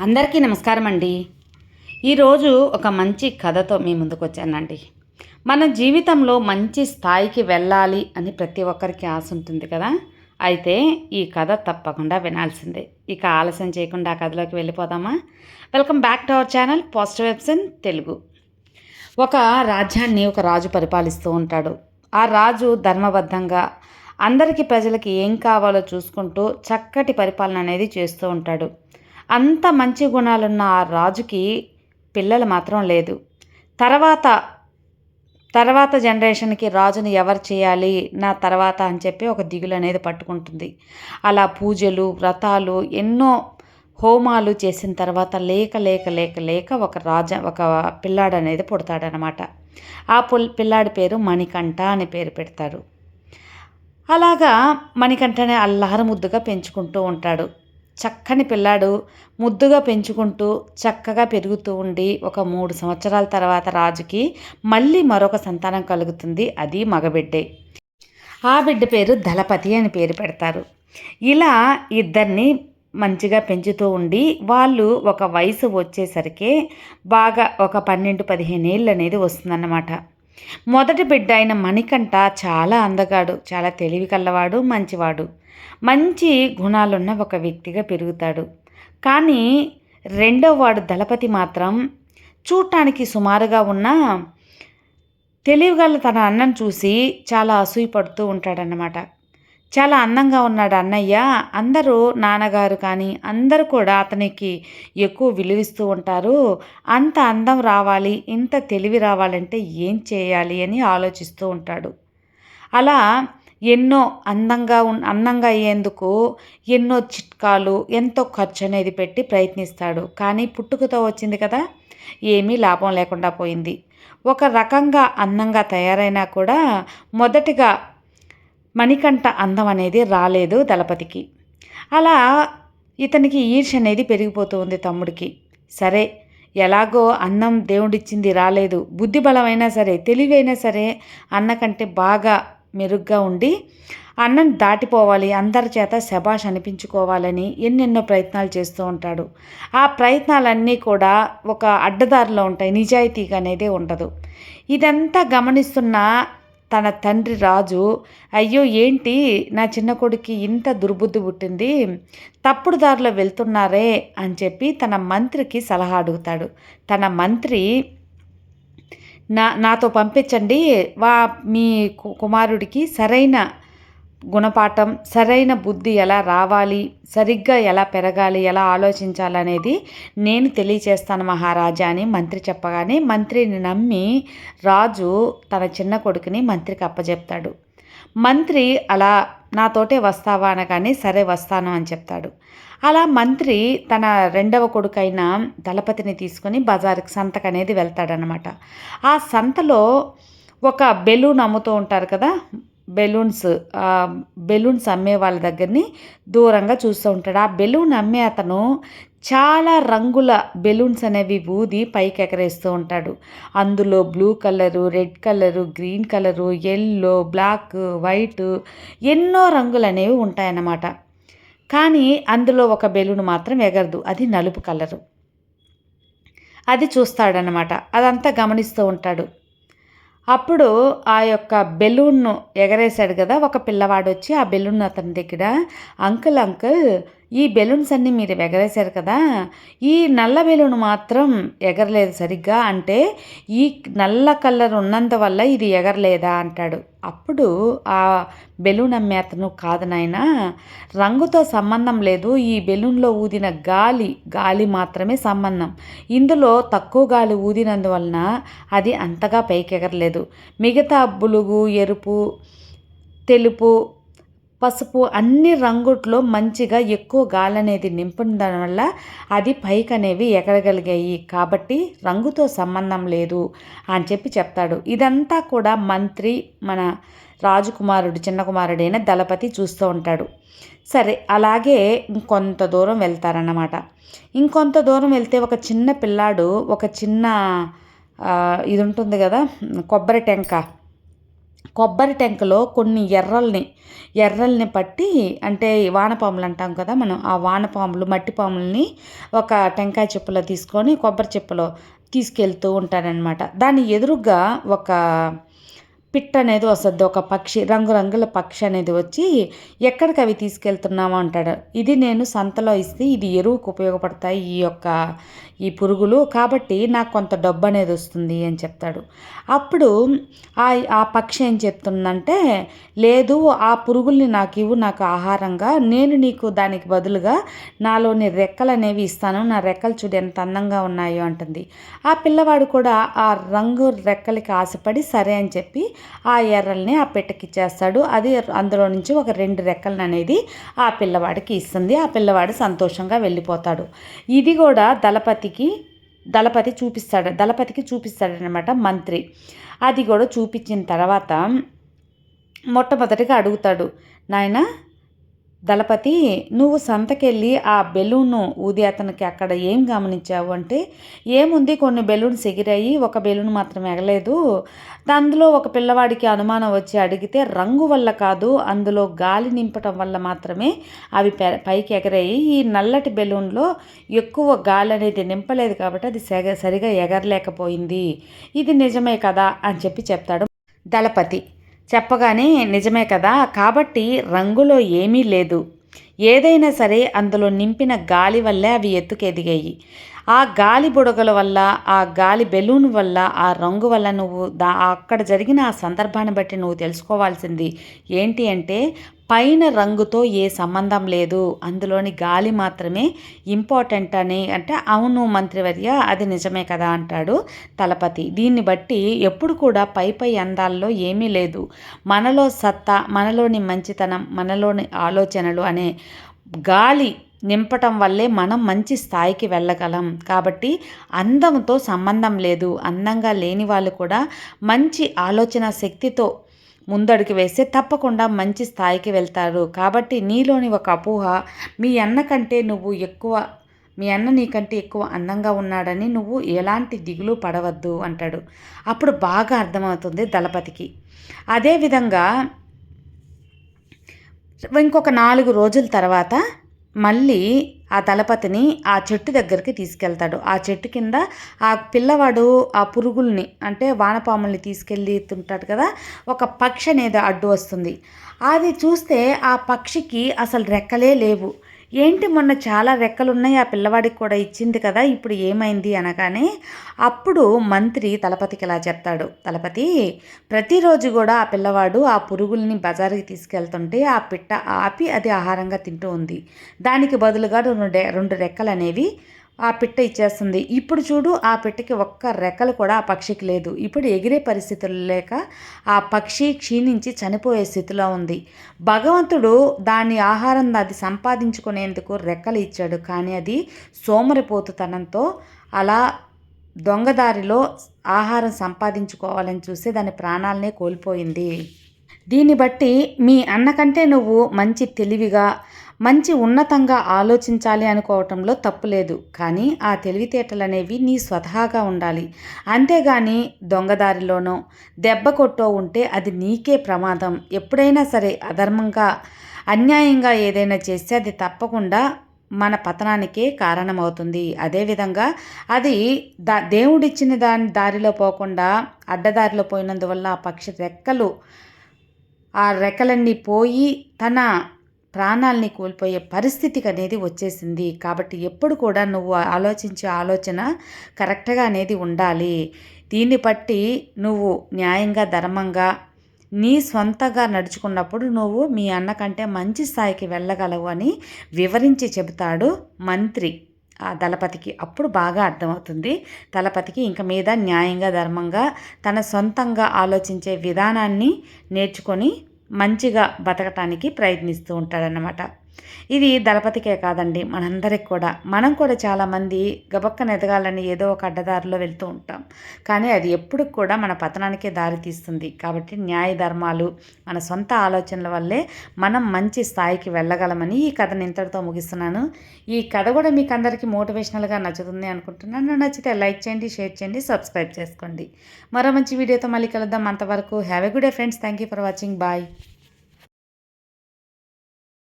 అందరికీ నమస్కారం అండి ఈరోజు ఒక మంచి కథతో మీ ముందుకు వచ్చానండి మన జీవితంలో మంచి స్థాయికి వెళ్ళాలి అని ప్రతి ఒక్కరికి ఆశ ఉంటుంది కదా? అయితే ఈ కథ తప్పకుండా వినాల్సిందే. ఇక ఆలస్యం చేయకుండా ఆ కథలోకి వెళ్ళిపోదామా? Welcome back to our channel positive వెబ్సన్ Telugu. ఒక రాజ్యాన్ని ఒక రాజు పరిపాలిస్తూ ఉంటాడు. ఆ రాజు ధర్మబద్ధంగా అందరికీ ప్రజలకి ఏం కావాలో చూసుకుంటూ చక్కటి పరిపాలన అనేది చేస్తూ ఉంటాడు. అంత మంచి గుణాలున్న ఆ రాజుకి పిల్లలు మాత్రం లేదు. తర్వాత తర్వాత జనరేషన్కి రాజుని ఎవరు చేయాలి నా తర్వాత అని చెప్పి ఒక దిగులు అనేది పట్టుకుంటుంది. అలా పూజలు వ్రతాలు ఎన్నో హోమాలు చేసిన తర్వాత లేక లేక లేక లేక ఒక రాజ ఒక పిల్లాడు అనేది పుడతాడనమాట. ఆ పుల్ పిల్లాడి పేరు మణికంఠ అని పేరు పెడతారు అలాగా మణికంఠనే అల్లారు ముద్దుగా పెంచుకుంటూ ఉంటాడు. చక్కని పిల్లాడు ముద్దుగా పెంచుకుంటూ చక్కగా పెరుగుతూ ఉండి ఒక మూడు సంవత్సరాల తర్వాత రాజుకి మళ్ళీ మరొక సంతానం కలుగుతుంది. అది మగబిడ్డే. ఆ బిడ్డ పేరు దళపతి అని పేరు పెడతారు. ఇలా ఇద్దరిని మంచిగా పెంచుతూ ఉండి వాళ్ళు ఒక వయసు వచ్చేసరికి బాగా ఒక పన్నెండు పదిహేను ఏళ్ళు అనేది వస్తుందన్నమాట. మొదటి బిడ్డ అయిన మణికంఠ చాలా అందగాడు చాలా తెలివి కల్లవాడు మంచివాడు. మంచి గుణాలున్న ఒక వ్యక్తిగా పెరుగుతాడు. కానీ రెండవ వాడు దళపతి మాత్రం చూడటానికి సుమారుగా ఉన్న తెలివిగల తన అన్నను చూసి చాలా అసూయపడుతూ ఉంటాడనమాట చాలా అందంగా ఉన్నాడు అన్నయ్య. అందరూ నాన్నగారు కానీ అందరూ కూడా అతనికి ఎక్కువ విలువిస్తూ ఉంటారు. అంత అందం రావాలి ఇంత తెలివి రావాలంటే ఏం చేయాలి అని ఆలోచిస్తూ ఉంటాడు. అలా ఎన్నో అందంగా ఉన్ అందంగా అయ్యేందుకు ఎన్నో చిట్కాలు ఎంతో ఖర్చు అనేది పెట్టి ప్రయత్నిస్తాడు. కానీ పుట్టుకతో వచ్చింది కదా ఏమీ లాభం లేకుండా పోయింది. ఒక రకంగా అందంగా తయారైనా కూడా మొదటిగా మణికంఠ అందం అనేది రాలేదు దళపతికి. అలా ఇతనికి ఈర్ష అనేది పెరిగిపోతూ ఉంది తమ్ముడికి. సరే ఎలాగో అన్నం దేవుడిచ్చింది రాలేదు. బుద్ధిబలమైనా సరే తెలివైనా సరే అన్న కంటే బాగా మెరుగ్గా ఉండి అన్నం దాటిపోవాలి అందరి చేత శబాష్ అనిపించుకోవాలని ఎన్నెన్నో ప్రయత్నాలు చేస్తూ ఉంటాడు. ఆ ప్రయత్నాలన్నీ కూడా ఒక అడ్డదారిలో ఉంటాయి నిజాయితీగా అనేది ఉండదు. ఇదంతా గమనిస్తున్న తన తండ్రి రాజు అయ్యో ఏంటి? నా చిన్న కొడుకు ఇంత దుర్బుద్ధి పుట్టింది తప్పుడు దారిలో వెళ్తున్నారే అని చెప్పి తన మంత్రికి సలహా అడుగుతాడు. తన మంత్రి నా నాతో పంపించండి. వా మీ కుమారుడికి సరైన గుణపాఠం సరైన బుద్ధి ఎలా రావాలి సరిగ్గా ఎలా పెరగాలి ఎలా ఆలోచించాలనేది నేను తెలియచేస్తాను మహారాజా అని మంత్రి చెప్పగానే మంత్రిని నమ్మి రాజు తన చిన్న కొడుకుని మంత్రికి అప్పజెప్తాడు. మంత్రి అలా నాతోటే వస్తావా? అనగానే సరే వస్తాను అని చెప్తాడు. అలా మంత్రి తన రెండవ కొడుకైన దళపతిని తీసుకొని బజార్కి సంతకు అనేది వెళ్తాడనమాట ఆ సంతలో ఒక బెలూన్ అమ్ముతూ ఉంటారు కదా బెలూన్స్ బెలూన్స్ అమ్మే వాళ్ళ దగ్గరని దూరంగా చూస్తూ ఉంటాడు. ఆ బెలూన్ అమ్మే అతను చాలా రంగుల బెలూన్స్ అనేవి ఊది పైకి ఎగరేస్తూ ఉంటాడు. అందులో blue colour red colour green colour yellow black white ఎన్నో రంగులు అనేవి ఉంటాయన్నమాట. కానీ అందులో ఒక బెలూన్ మాత్రం ఎగరదు. అది నలుపు కలరు. అది చూస్తాడనమాట అదంతా గమనిస్తూ ఉంటాడు. అప్పుడు ఆ యొక్క బెలూన్ను ఎగరేశాడు కదా ఒక పిల్లవాడు వచ్చి ఆ బెలూన్ అతని దగ్గర అంకుల్ అంకుల్ ఈ బెలూన్స్ అన్నీ మీరు ఎగరేశారు కదా ఈ నల్ల బెలూన్ మాత్రం ఎగరలేదు సరిగ్గా అంటే ఈ నల్ల కలర్ ఉన్నంత వల్ల ఇది ఎగరలేదా అంటాడు. అప్పుడు ఆ బెలూన్ అమ్మే అతను కాదు నాయన రంగుతో సంబంధం లేదు ఈ బెలూన్లో ఊదిన గాలి గాలి మాత్రమే సంబంధం. ఇందులో తక్కువ గాలి ఊదినందువలన అది అంతగా పైకి ఎగరలేదు మిగతా బులుగు ఎరుపు తెలుపు పసుపు అన్ని రంగుట్లో మంచిగా ఎక్కువ గాలి అనేది నింపడం వల్ల అది పైకి అనేవి ఎగరగలిగాయి. కాబట్టి రంగుతో సంబంధం లేదు అని చెప్పి చెప్తాడు. ఇదంతా కూడా మంత్రి మన రాజకుమారుడు చిన్న కుమారుడైన దళపతి చూస్తూ ఉంటాడు. సరే అలాగే ఇంకొంత దూరం వెళ్తారన్నమాట. ఇంకొంత దూరం వెళ్తే ఒక చిన్న పిల్లాడు ఒక చిన్న ఇది ఉంటుంది కదా కొబ్బరి టెంక కొబ్బరి టెంకలో కొన్ని ఎర్రల్ని ఎర్రల్ని పట్టి అంటే వానపాములు అంటాం కదా మనం ఆ వానపాములు మట్టి పాములని ఒక టెంకాయ చెప్పులో తీసుకొని కొబ్బరి చెప్పులో తీసుకెళ్తూ ఉంటారనమాట దాని ఎదురుగా ఒక పిట్ట అనేది వస్తుంది. ఒక పక్షి రంగురంగుల పక్షి అనేది వచ్చి ఎక్కడికి అవి తీసుకెళ్తున్నావు అంటాడు. ఇది నేను సంతలో ఇస్తే ఇది ఎరువుకు ఉపయోగపడతాయి ఈ యొక్క ఈ పురుగులు. కాబట్టి నాకు కొంత డబ్బు అనేది వస్తుంది అని చెప్తాడు. అప్పుడు ఆ ఆ పక్షి ఏం చెప్తుందంటే లేదు ఆ పురుగుల్ని నాకు ఇవ్వు నాకు ఆహారంగా. నేను నీకు దానికి బదులుగా నాలోని రెక్కలు అనేవి ఇస్తాను. నా రెక్కలు చూడు ఎంత అందంగా ఉన్నాయో అంటుంది. ఆ పిల్లవాడు కూడా ఆ రంగు రెక్కలకి ఆశపడి సరే అని చెప్పి ఆ ఎర్రల్ని ఆ పెట్టకి ఇచ్చేస్తాడు. అది అందులో నుంచి ఒక రెండు రెక్కలను అనేది ఆ పిల్లవాడికి ఇస్తుంది. ఆ పిల్లవాడు సంతోషంగా వెళ్ళిపోతాడు. ఇది కూడా దళపతికి దళపతి చూపిస్తాడు దళపతికి చూపిస్తాడనమాట మంత్రి. అది కూడా చూపించిన తర్వాత మొట్టమొదటిగా అడుగుతాడు నాయన దళపతి నువ్వు సంతకెళ్ళి ఆ బెలూన్ను ఊది అతనికి అక్కడ ఏం గమనించావు అంటే ఏముంది కొన్ని బెలూన్స్ ఎగిరాయి ఒక బెలూన్ మాత్రం ఎగలేదు. అందులో ఒక పిల్లవాడికి అనుమానం వచ్చి అడిగితే రంగు వల్ల కాదు అందులో గాలి నింపటం వల్ల మాత్రమే అవి పైకి ఎగరాయి. ఈ నల్లటి బెలూన్లో ఎక్కువ గాలి అనేది నింపలేదు కాబట్టి అది సెగ సరిగా ఎగరలేకపోయింది. ఇది నిజమే కదా? అని చెప్పి చెప్తాడు దళపతి. చెప్పగానే నిజమే కదా? కాబట్టి రంగులో ఏమీ లేదు. ఏదైనా సరే అందులో నింపిన గాలి వల్లే అవి ఎత్తుకెదిగాయి. ఆ గాలి బుడగల వల్ల ఆ గాలి బెలూన్ వల్ల ఆ రంగు వల్ల నువ్వు దా అక్కడ జరిగిన ఆ సందర్భాన్ని బట్టి నువ్వు తెలుసుకోవాల్సింది ఏంటి అంటే పైన రంగుతో ఏ సంబంధం లేదు. అందులోని గాలి మాత్రమే ఇంపార్టెంట్ అని అంటే అవును మంత్రివర్య అది నిజమే కదా అంటాడు తలపతి. దీన్ని బట్టి ఎప్పుడు కూడా పై పై అందాల్లో ఏమీ లేదు. మనలో సత్తా మనలోని మంచితనం మనలోని ఆలోచనలు అనే గాలి నింపటం వల్లే మనం మంచి స్థాయికి వెళ్ళగలం. కాబట్టి అందంతో సంబంధం లేదు. అందంగా లేని వాళ్ళు కూడా మంచి ఆలోచన శక్తితో ముందడుగు వేస్తే తప్పకుండా మంచి స్థాయికి వెళ్తారు. కాబట్టి నీలోని ఒక అపోహ మీ అన్న కంటే నువ్వు ఎక్కువ మీ అన్న నీకంటే ఎక్కువ అందంగా ఉన్నాడని నువ్వు ఎలాంటి దిగులు పడవద్దు అంటాడు. అప్పుడు బాగా అర్థమవుతుంది దళపతికి. అదేవిధంగా ఇంకొక నాలుగు రోజుల తర్వాత మళ్ళీ ఆ తలపతిని ఆ చెట్టు దగ్గరికి తీసుకెళ్తాడు. ఆ చెట్టు కింద ఆ పిల్లవాడు ఆ పురుగుల్ని అంటే వానపాముల్ని తీసుకెళ్ళి తింటాడు కదా ఒక పక్షి అనేది అడ్డు వస్తుంది. అది చూస్తే ఆ పక్షికి అసలు రెక్కలే లేవు. ఏంటి మొన్న చాలా రెక్కలున్నాయి ఆ పిల్లవాడికి కూడా ఇచ్చింది కదా ఇప్పుడు ఏమైంది అనగానే అప్పుడు మంత్రి తలపతికి ఇలా చెప్తాడు. తలపతి ప్రతిరోజు కూడా ఆ పిల్లవాడు ఆ పురుగుల్ని బజారుకి తీసుకెళ్తుంటే ఆ పిట్ట ఆపి అది ఆహారంగా తింటూ ఉంది. దానికి బదులుగా రెండు రెండు రెక్కలు అనేవి ఆ పిట్ట ఇచ్చేస్తుంది. ఇప్పుడు చూడు ఆ పిట్టకి ఒక్క రెక్కలు కూడా ఆ పక్షికి లేదు. ఇప్పుడు ఎగిరే పరిస్థితులు లేక ఆ పక్షి క్షీణించి చనిపోయే స్థితిలో ఉంది. భగవంతుడు దాని ఆహారం అది సంపాదించుకునేందుకు రెక్కలు ఇచ్చాడు. కానీ అది సోమరిపోతుతనంతో అలా దొంగదారిలో ఆహారం సంపాదించుకోవాలని చూసి దాని ప్రాణాలనే కోల్పోయింది. దీన్ని బట్టి మీ అన్నకంటే నువ్వు మంచి తెలివిగా మంచి ఉన్నతంగా ఆలోచించాలి అనుకోవటంలో తప్పులేదు కానీ ఆ తెలివితేటలు అనేవి నీ స్వతహాగా ఉండాలి. అంతేగాని దొంగదారిలోనో దెబ్బ కొట్టో ఉంటే అది నీకే ప్రమాదం. ఎప్పుడైనా సరే అధర్మంగా అన్యాయంగా ఏదైనా చేస్తే అది తప్పకుండా మన పతనానికే కారణమవుతుంది. అదేవిధంగా అది దా దేవుడిచ్చిన దాని దారిలో పోకుండా అడ్డదారిలో పోయినందువల్ల ఆ పక్షి రెక్కలు ఆ రెక్కలన్నీ పోయి తన ప్రాణాలని కోల్పోయే పరిస్థితికి అనేది వచ్చేసింది. కాబట్టి ఎప్పుడు కూడా నువ్వు ఆలోచించే ఆలోచన కరెక్ట్గా అనేది ఉండాలి. దీన్ని బట్టి నువ్వు న్యాయంగా ధర్మంగా నీ సొంతగా నడుచుకున్నప్పుడు నువ్వు మీ అన్న కంటే మంచి స్థాయికి వెళ్ళగలవు అని వివరించి చెబుతాడు మంత్రి. ఆ దళపతికి అప్పుడు బాగా అర్థమవుతుంది. దళపతికి ఇంక మీద న్యాయంగా ధర్మంగా తన సొంతంగా ఆలోచించే విధానాన్ని నేర్చుకొని మంచిగా బతకటానికి ప్రయత్నిస్తూ ఉంటాడనమాట ఇది దళపతికే కాదండి మనందరికి కూడా. మనం కూడా చాలామంది గబక్కన ఎదగాలని ఏదో ఒక అడ్డదారిలో వెళ్తూ ఉంటాం. కానీ అది ఎప్పుడు కూడా మన పతనానికే దారి తీస్తుంది. కాబట్టి న్యాయ ధర్మాలు మన సొంత ఆలోచనల వల్లే మనం మంచి స్థాయికి వెళ్ళగలమని ఈ కథని ఇంతటితో ముగిస్తున్నాను. ఈ కథ కూడా మీకు అందరికీ మోటివేషనల్గా నచ్చుతుంది అనుకుంటున్నాను. నచ్చితే లైక్ చేయండి షేర్ చేయండి సబ్స్క్రైబ్ చేసుకోండి. మరో మంచి వీడియోతో మళ్ళీ కలుద్దాం. అంతవరకు have a good day friends. Thank you for watching. Bye.